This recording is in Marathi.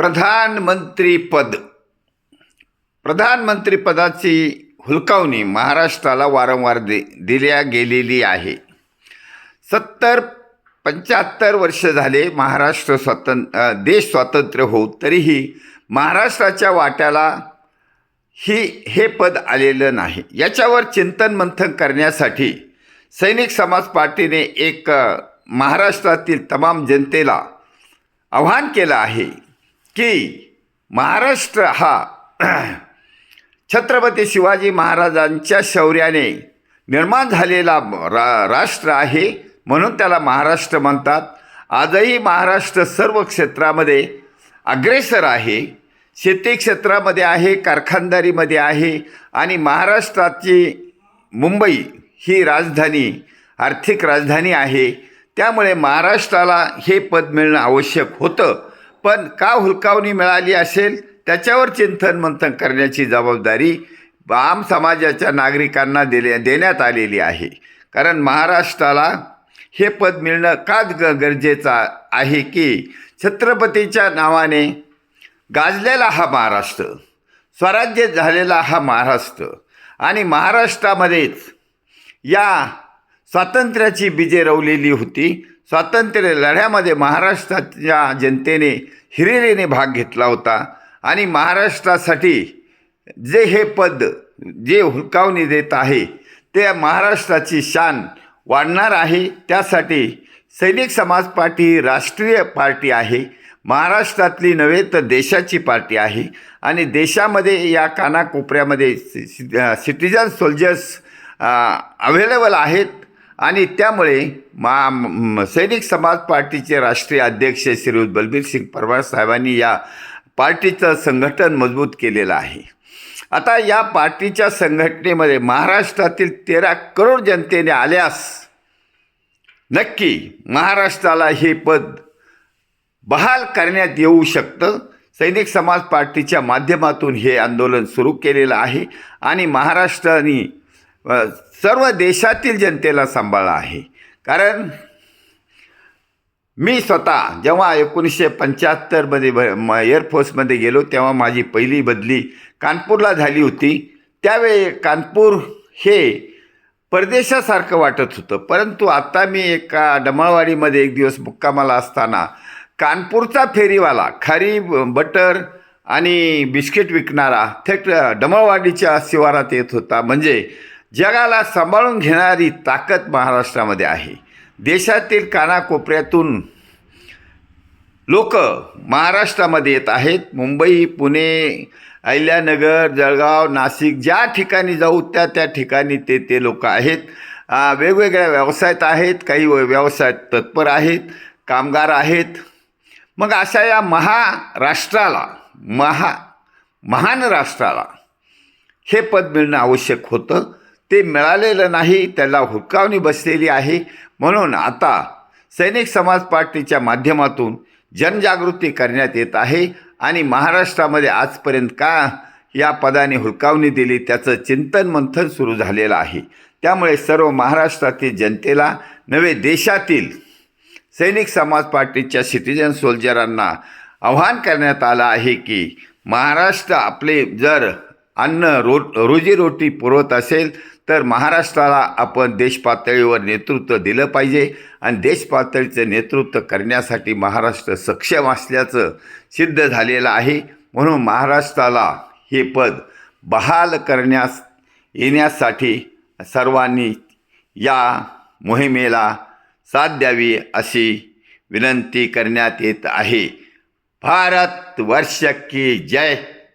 प्रधानमंत्रीपद प्रधानमंत्रीपदाची हुलकावणी महाराष्ट्राला वारंवार दि दिल्या गेलेली आहे. सत्तर पंच्याहत्तर वर्ष झाले महाराष्ट्र स्वातंत्र देश स्वातंत्र्य होऊ तरीही महाराष्ट्राच्या वाट्याला ही हे पद आलेलं नाही. याच्यावर चिंतन मंथन करण्यासाठी सैनिक समाज पार्टीने एक महाराष्ट्रातील तमाम जनतेला आव्हान केलं आहे. की महाराष्ट्र हा छत्रपती शिवाजी महाराजांच्या शौर्याने निर्माण झालेला रा राष्ट्र आहे म्हणून त्याला महाराष्ट्र म्हणतात. आजही महाराष्ट्र सर्व क्षेत्रामध्ये अग्रेसर आहे. शेती क्षेत्रामध्ये आहे कारखानदारीमध्ये आहे आणि महाराष्ट्राची मुंबई ही राजधानी आर्थिक राजधानी आहे. त्यामुळे महाराष्ट्राला हे पद मिळणं आवश्यक होतं. पण का हुलकावणी मिळाली असेल त्याच्यावर चिंतन मंथन करण्याची जबाबदारी आम समाजाच्या नागरिकांना दिले देण्यात आलेली आहे. कारण महाराष्ट्राला हे पद मिळणं का ग गरजेचं आहे की छत्रपतीच्या नावाने गाजलेला हा महाराष्ट्र स्वराज्य झालेला हा महाराष्ट्र आणि महाराष्ट्रामध्येच या स्वातंत्र्याची बीजे रवलेली होती. स्वातंत्र्य लढ्यामध्ये महाराष्ट्राच्या जनतेने हिरिरीने भाग घेतला होता. आणि महाराष्ट्रासाठी जे हे पद जे हुलकावणी देत आहे ते महाराष्ट्राची शान वाढणार आहे. त्यासाठी सैनिक समाज पार्टी ही राष्ट्रीय पार्टी आहे. महाराष्ट्रातली नव्हे तर देशाची पार्टी आहे. आणि देशामध्ये या कानाकोपऱ्यामध्ये सि सिटिजन सोल्जर्स अवेलेबल आहेत. आणि त्यामुळे मा सैनिक समाज पार्टीचे राष्ट्रीय अध्यक्ष श्री बलबीर सिंग परमार साहेबांनी या पार्टीचं संघटन मजबूत केलेलं आहे. आता या पार्टीच्या संघटनेमध्ये महाराष्ट्रातील तेरा करोड जनतेने आल्यास नक्की महाराष्ट्राला हे पद बहाल करण्यात येऊ शकतं. सैनिक समाज पार्टीच्या माध्यमातून हे आंदोलन सुरू केलेलं आहे आणि महाराष्ट्राने सर्व देशातील जनतेला सांभाळा आहे. कारण मी स्वतः जेव्हा एकोणीसशे पंच्याहत्तरमध्ये म एअरफोर्समध्ये गेलो तेव्हा माझी पहिली बदली कानपूरला झाली होती. त्यावेळी कानपूर हे परदेशासारखं वाटत होतं. परंतु आता मी एका डमळवाडीमध्ये एक दिवस मुक्कामाला असताना कानपूरचा फेरीवाला खारी बटर आणि बिस्किट विकणारा थेट डमळवाडीच्या शिवारात येत होता. म्हणजे जगाला सांभाळून घेणारी ताकद महाराष्ट्रामध्ये आहे. देशातील कानाकोपऱ्यातून लोक महाराष्ट्रामध्ये येत आहेत. मुंबई पुणे अहिल्यानगर जळगाव नाशिक ज्या ठिकाणी जाऊ त्या त्या ठिकाणी ते ते लोक आहेत. वेगवेगळ्या व्यवसायात आहेत. काही व्यवसायात तत्पर आहेत कामगार आहेत. मग अशा या महाराष्ट्राला महा महान राष्ट्राला हे पद मिळणं आवश्यक होतं. ते मिळालेलं नाही त्याला हुडकावणी बसलेली आहे. म्हणून आता सैनिक समाज पार्टीच्या माध्यमातून जनजागृती करण्यात येत आहे आणि महाराष्ट्रामध्ये आजपर्यंत का या पदाने हुलकावणी दिली त्याचं चिंतन मंथन सुरू झालेलं आहे. त्यामुळे सर्व महाराष्ट्रातील जनतेला नवे देशातील सैनिक समाज पार्टीच्या सिटिझन सोल्जरांना आव्हान करण्यात आलं आहे की महाराष्ट्र आपले जर अन्न रो रोजीरोटी पुरवत असेल तर महाराष्ट्राला आपण देशपातळीवर नेतृत्व दिलं पाहिजे. आणि देशपातळीचं नेतृत्व करण्यासाठी महाराष्ट्र सक्षम असल्याचं सिद्ध झालेलं आहे. म्हणून महाराष्ट्राला हे पद बहाल करण्यास येण्यासाठी सर्वांनी या मोहिमेला साथ द्यावी अशी विनंती करण्यात येत आहे. भारत वर्ष की जय!